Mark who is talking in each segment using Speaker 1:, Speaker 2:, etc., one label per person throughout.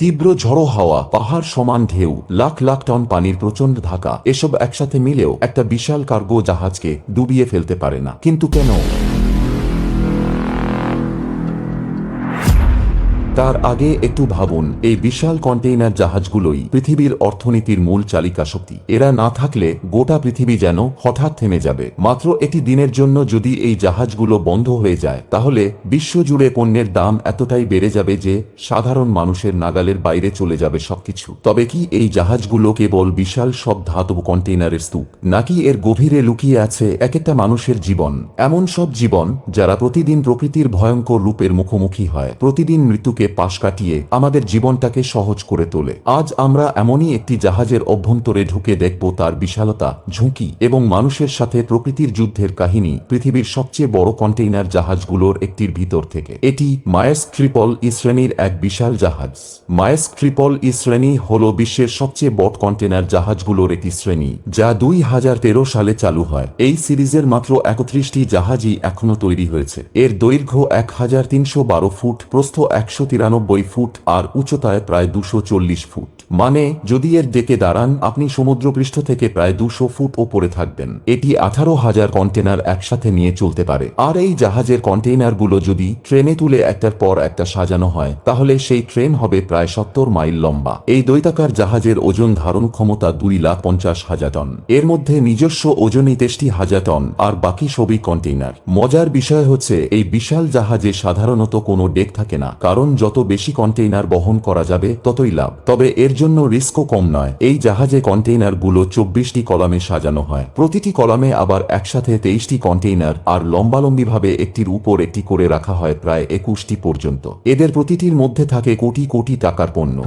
Speaker 1: তীব্র ঝড়ো হাওয়া, পাহাড় সমান ঢেউ, লাখ লাখ টন পানির প্রচণ্ড ধাক্কা, এসব একসাথে মিলেও একটা বিশাল কার্গো জাহাজকে ডুবিয়ে ফেলতে পারে না। কিন্তু কেন? তার আগে একটু ভাবুন, এই বিশাল কন্টেইনার জাহাজগুলোই পৃথিবীর অর্থনীতির মূল চালিকা শক্তি। এরা না থাকলে গোটা পৃথিবী যেন হঠাৎ থেমে যাবে। মাত্র একটি দিনের জন্য যদি এই জাহাজগুলো বন্ধ হয়ে যায়, তাহলে বিশ্বজুড়ে পণ্যের দাম এতটাই বেড়ে যাবে যে সাধারণ মানুষের নাগালের বাইরে চলে যাবে সবকিছু। তবে কি এই জাহাজগুলো কেবল বিশাল সব ধাতব কন্টেইনারের স্তূপ? নাকি এর গভীরে লুকিয়ে আছে এক একটা মানুষের জীবন? এমন সব জীবন যারা প্রতিদিন প্রকৃতির ভয়ঙ্কর রূপের মুখোমুখি হয়, প্রতিদিন মৃত্যুকে পাশ কাটিয়ে আমাদের জীবনটাকে সহজ করে তোলে। আজ আমরা এমনই একটি জাহাজের অভ্যন্তরে ঢুকে দেখব তার বিশালতা, ঝুঁকি এবং মানুষের সাথে প্রকৃতির যুদ্ধের কাহিনী, পৃথিবীর সবচেয়ে বড় কন্টেইনার জাহাজগুলোর একটির ভিতর থেকে। এটি মায়েস ট্রিপল ই শ্রেণির এক বিশাল জাহাজ। মায়েস ট্রিপল ই শ্রেণি হল বিশ্বের সবচেয়ে বড় কন্টেইনার জাহাজগুলোর একটি শ্রেণি, যা দুই হাজার তেরো সালে চালু হয়। এই সিরিজের মাত্র একত্রিশটি জাহাজই এখনও তৈরি হয়েছে। এর দৈর্ঘ্য এক হাজার তিনশো বারো ফুট, প্রস্থ একশো তিরানব্বই ফুট আর উচ্চতায় প্রায় দুশো চল্লিশ ফুট। মানে যদি এর ডেকে দাঁড়ান, আপনি সমুদ্রপৃষ্ঠ থেকে প্রায় দুশো ফুট ওপরে থাকবেন। এটি আঠারো হাজার কন্টেনার একসাথে নিয়ে চলতে পারে। আর এই জাহাজের কন্টেইনারগুলো যদি ট্রেনে তুলে একটার পর একটা সাজানো হয়, তাহলে সেই ট্রেন হবে প্রায় সত্তর মাইল লম্বা। এই দৈতাকার জাহাজের ওজন ধারণ ক্ষমতা দুই লাখ পঞ্চাশ হাজার টন। এর মধ্যে নিজস্ব ওজনই তেষ্টি হাজার টন, আর বাকি সবই কন্টেইনার। মজার বিষয় হচ্ছে, এই বিশাল জাহাজে সাধারণত কোনো ডেক থাকে না, কারণ যত বেশি কন্টেইনার বহন করা যাবে, ততই লাভ। তবে এর জন্য রিস্কও কম নয়। এই জাহাজে কন্টেইনারগুলো চব্বিশটি কলামে সাজানো হয়। প্রতিটি কলামে আবার একসাথে তেইশটি কন্টেইনার আর লম্বালম্বিভাবে একটির উপর একটি করে রাখা হয় প্রায় একুশটি পর্যন্ত। এদের প্রতিটির মধ্যে থাকে কোটি কোটি টাকার পণ্য।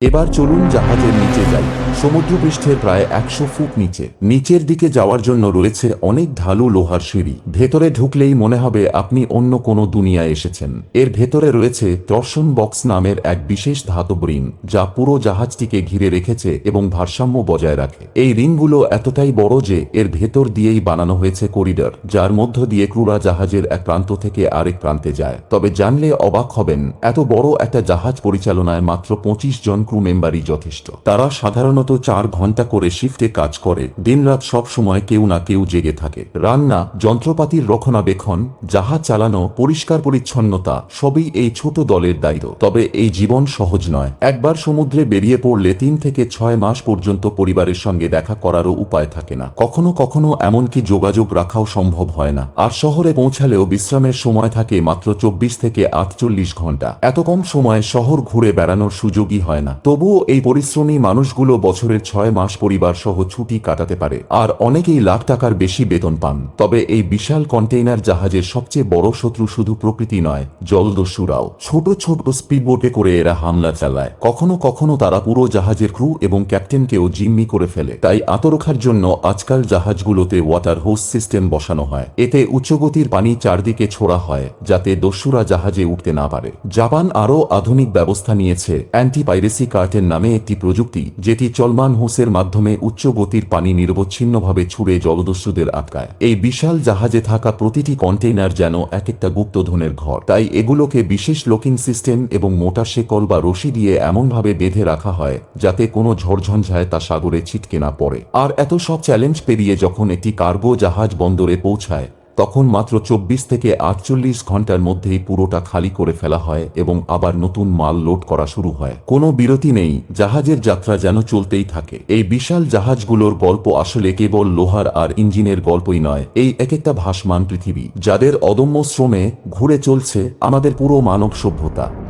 Speaker 1: এবার চলুন জাহাজের নিচে যাই। সমুদ্রপৃষ্ঠের প্রায় একশো ফুট নিচে। নিচের দিকে যাওয়ার জন্য রয়েছে অনেক ঢালু লোহার সিঁড়ি। ভেতরে ঢুকলেই মনে হবে আপনি অন্য কোনো দুনিয়ায় এসেছেন। এর ভেতরে রয়েছে টর্শন বক্স নামের এক বিশেষ ধাতব রিং যা পুরো জাহাজটিকে ঘিরে রেখেছে এবং ভারসাম্য বজায় রাখে। এই রিংগুলো এতটাই বড় যে এর ভেতর দিয়েই বানানো হয়েছে করিডর, যার মধ্য দিয়ে ক্রুরা জাহাজের এক প্রান্ত থেকে আরেক প্রান্তে যায়। তবে জানলে অবাক হবেন, এত বড় একটা জাহাজ পরিচালনায় মাত্র পঁচিশ জন ক্রু মেম্বারই যথেষ্ট। তারা সাধারণত চার ঘণ্টা করে শিফটে কাজ করে। দিনরাত সব সময় কেউ না কেউ জেগে থাকে। রান্না, যন্ত্রপাতির রক্ষণাবেক্ষণ, জাহাজ চালানো, পরিষ্কার পরিচ্ছন্নতা, সবই এই ছোট দলের দায়িত্ব। তবে এই জীবন সহজ নয়। একবার সমুদ্রে বেরিয়ে পড়লে তিন থেকে ছয় মাস পর্যন্ত পরিবারের সঙ্গে দেখা করারও উপায় থাকে না। কখনো কখনো এমনকি যোগাযোগ রাখাও সম্ভব হয় না। আর শহরে পৌঁছালেও বিশ্রামের সময় থাকে মাত্র চব্বিশ থেকে আটচল্লিশ ঘণ্টা। এত কম সময়ে শহর ঘুরে বেড়ানোর সুযোগই হয় না। তবুও এই পরিশ্রমী মানুষগুলো বছরের ছয় মাস পরিবার সহ ছুটি কাটাতে পারে। আর অনেকেই লাখ টাকার বেশি বেতন পান। তবে এই বিশাল কন্টেইনার জাহাজের সবচেয়ে বড় শত্রু শুধু প্রকৃতি নয়, জলদস্যুরাও। ছোট ছোট স্পিডবোটে করে এরা হামলা চালায়। কখনো কখনো তারা পুরো জাহাজের ক্রু এবং ক্যাপ্টেনকেও জিম্মি করে ফেলে। তাই আত্মরক্ষার জন্য আজকাল জাহাজগুলোতে ওয়াটার হোস সিস্টেম বসানো হয়। এতে উচ্চগতির পানি চারদিকে ছোড়া হয়, যাতে দস্যুরা জাহাজে উঠতে না পারে। জাপান আরও আধুনিক ব্যবস্থা নিয়েছে। অ্যান্টি পাইরেসি কার্টেন নামে একটি প্রযুক্তি, যেটি চলমান হোসের মাধ্যমে উচ্চ গতির পানি নিরবচ্ছিন্নভাবে ছুড়ে জলদস্যুদের আটকায়। এই বিশাল জাহাজে থাকা প্রতিটি কন্টেইনার যেন এক একটা গুপ্তধনের ঘর। তাই এগুলোকে বিশেষ লকিং সিস্টেম এবং মোটা শেকল বা রশি দিয়ে এমনভাবে বেঁধে রাখা হয়, যাতে কোনো ঝড়ঝঞ্ঝায় তা সাগরে ছিটকে না পড়ে। আর এত সব চ্যালেঞ্জ পেরিয়ে যখন একটি কার্গো জাহাজ বন্দরে পৌঁছায় তখন মাত্র চব্বিশ থেকে আটচল্লিশ ঘণ্টার মধ্যেই পুরোটা খালি করে ফেলা হয় এবং আবার নতুন মাল লোড করা শুরু হয়। কোনো বিরতি নেই, জাহাজের যাত্রা যেন চলতেই থাকে। এই বিশাল জাহাজগুলোর গল্প আসলে কেবল লোহার আর ইঞ্জিনের গল্পই নয়, এই এক একটা ভাসমান পৃথিবী, যাদের অদম্য শ্রমে ঘুরে চলছে আমাদের পুরো মানব সভ্যতা।